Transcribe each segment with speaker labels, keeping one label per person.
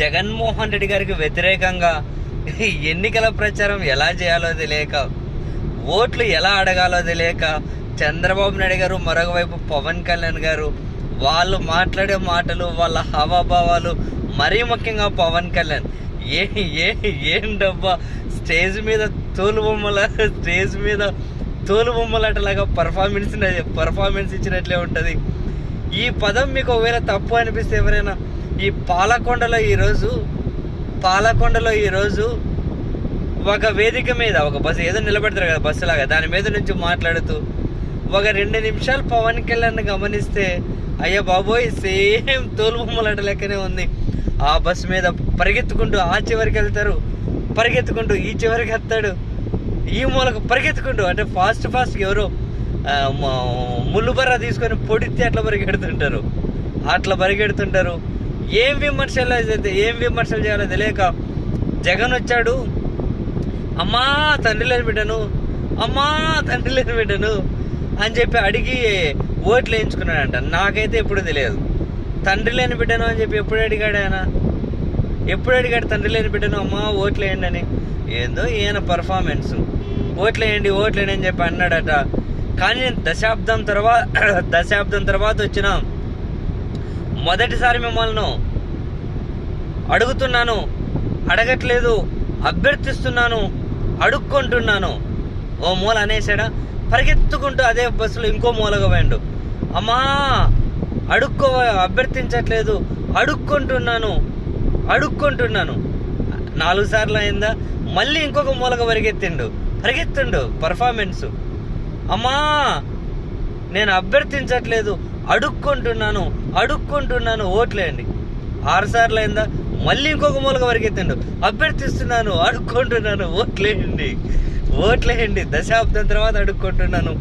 Speaker 1: జగన్మోహన్ రెడ్డి గారికి వ్యతిరేకంగా ఎన్నికల ప్రచారం ఎలా చేయాలో తెలియక ఓట్లు ఎలా అడగాలో తెలియక చంద్రబాబు నాయుడు గారు మరొక వైపు పవన్ కళ్యాణ్ గారు వాళ్ళు మాట్లాడే మాటలు వాళ్ళ హావాభావాలు మరీ ముఖ్యంగా పవన్ కళ్యాణ్. ఏ ఏ ఏం డబ్బా? స్టేజ్ మీద తోలు బొమ్మల స్టేజ్ మీద తోలు బొమ్మలాటలాగా పర్ఫార్మెన్స్ పర్ఫార్మెన్స్ ఇచ్చినట్లే ఉంటుంది. ఈ పదం మీకు ఒకవేళ తప్పు అనిపిస్తే ఎవరైనా ఈ పాలకొండలో ఈరోజు పాలకొండలో ఈరోజు ఒక వేదిక మీద ఒక బస్సు ఏదో నిలబెడతారు కదా బస్సు లాగా దాని మీద నుంచి మాట్లాడుతూ ఒక రెండు నిమిషాలు పవన్ కళ్యాణ్ గమనిస్తే అయ్యా బాబోయ్ సేమ్ తోలుబొమ్మలాట లెక్కనే ఉంది. ఆ బస్సు మీద పరిగెత్తుకుంటూ ఆ చివరికి వెళ్తారు పరిగెత్తుకుంటూ ఈ చివరికి వస్తాడు. ఈ మూలకు పరిగెత్తుకుంటూ అంటే ఫాస్ట్ ఫాస్ట్ ఎవరో ముళ్ళు మ- తీసుకొని పొడితే అట్లా పరిగెడుతుంటారు. అట్లా పరిగెడుతుంటారు. ఏం విమర్శలు అయితే ఏం విమర్శలు చేయాలో తెలియక జగన్ వచ్చాడు. అమ్మా తండ్రి లేని బిడ్డను. అమ్మా తండ్రి లేని బిడ్డను అని చెప్పి అడిగి ఓట్లు వేయించుకున్నాడంట. నాకైతే ఎప్పుడు తెలియదు. తండ్రి లేని బిడ్డను అని చెప్పి ఎప్పుడు అడిగాడు ఆయన? ఎప్పుడు అడిగాడు తండ్రి లేని బిడ్డను? అమ్మా ఓట్లు వేయండి అని. ఏందో ఈయన పర్ఫార్మెన్స్ ఓట్లు వేయండి ఓట్లు వేయండి అని చెప్పి అన్నాడట. కానీ నేను దశాబ్దం తర్వాత దశాబ్దం తర్వాత వచ్చిన మొదటిసారి మిమ్మల్ని అడుగుతున్నాను అడగట్లేదు అభ్యర్థిస్తున్నాను అడుక్కుంటున్నాను. ఓ మూల అనేసాడా? పరిగెత్తుకుంటూ అదే బస్సులో ఇంకో మూలగా పోయిండు. అమ్మా అడుక్కో అభ్యర్థించట్లేదు అడుక్కుంటున్నాను అడుక్కుంటున్నాను. నాలుగు సార్లు అయిందా? మళ్ళీ ఇంకొక మూలగా పరిగెత్తిండు. పరిగెత్తుండు పర్ఫార్మెన్స్ అమ్మా నేను అభ్యర్థించట్లేదు అడుక్కుంటున్నాను అడుక్కుంటున్నాను ఓట్లేయండి. ఆరు సార్లు అయిందా? మళ్ళీ ఇంకొక మూలక వరకెత్తండు. అభ్యర్థిస్తున్నాను అడుక్కుంటున్నాను ఓట్లేయండి. ఓట్లేయండి. దశాబ్దం తర్వాత అడుక్కుంటున్నాను.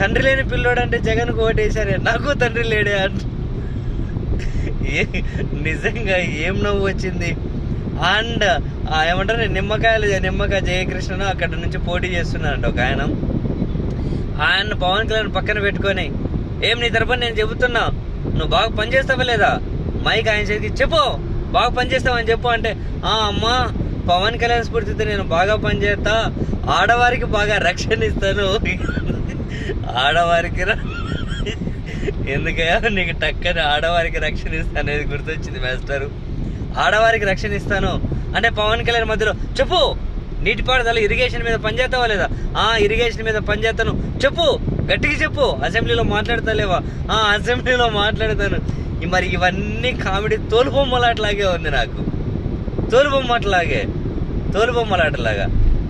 Speaker 1: తండ్రి లేని పిల్లోడు అంటే జగన్కు ఓటేశారే. నాకు తండ్రి లేడే అంట. నిజంగా ఏం నవ్వు వచ్చింది? అండ్ ఏమంటారు? నిమ్మకాయలు నిమ్మకాయ జయకృష్ణను అక్కడ నుంచి పోటీ చేస్తున్నాడంట ఒక ఆయన. ఆయన పవన్ కళ్యాణ్ పక్కన పెట్టుకొని ఏం నీ తరపున నేను చెబుతున్నా? నువ్వు బాగా పని చేస్తావా లేదా? మైక్ ఆయన చేతికి చెప్పు. బాగా పని చేస్తావని చెప్పు అంటే ఆ అమ్మా పవన్ కళ్యాణ్ స్ఫూర్తితో నేను బాగా పనిచేస్తా ఆడవారికి బాగా రక్షణ ఇస్తాను. ఆడవారికి ఎందుకయ్యా? నీకు టక్కని ఆడవారికి రక్షణ ఇస్తాను అనేది గుర్తొచ్చింది మాస్టరు. ఆడవారికి రక్షణ ఇస్తాను. అంటే పవన్ కళ్యాణ్ మధ్యలో చెప్పు నీటిపారుదల ఇరిగేషన్ మీద పనిచేస్తావా లేదా? ఆ ఇరిగేషన్ మీద పనిచేస్తాను. చెప్పు గట్టిగా చెప్పు. అసెంబ్లీలో మాట్లాడతాలేవా? ఆ అసెంబ్లీలో మాట్లాడతాను. మరి ఇవన్నీ కామెడీ తోలుబొమ్మలాటలాగే ఉంది నాకు. తోలుబొమ్మట్లాగే తోలుబొమ్మలాటలాగా.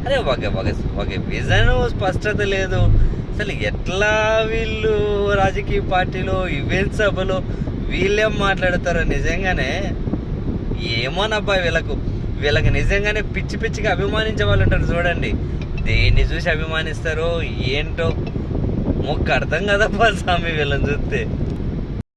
Speaker 1: అరే ఒక ఒక ఒక విజన్ స్పష్టత లేదు. అసలు ఎట్లా వీళ్ళు రాజకీయ పార్టీలో ఈవెంట్ సభలో వీళ్ళేం మాట్లాడతారో నిజంగానే ఏమోనబ్బా వీళ్ళకు. వీళ్ళకి నిజంగానే పిచ్చి పిచ్చిగా అభిమానించే వాళ్ళు ఉంటారు చూడండి. దేన్ని చూసి అభిమానిస్తారో ఏంటో మొక్క అర్థం కదబ్బా స్వామి వీళ్ళని చూస్తే.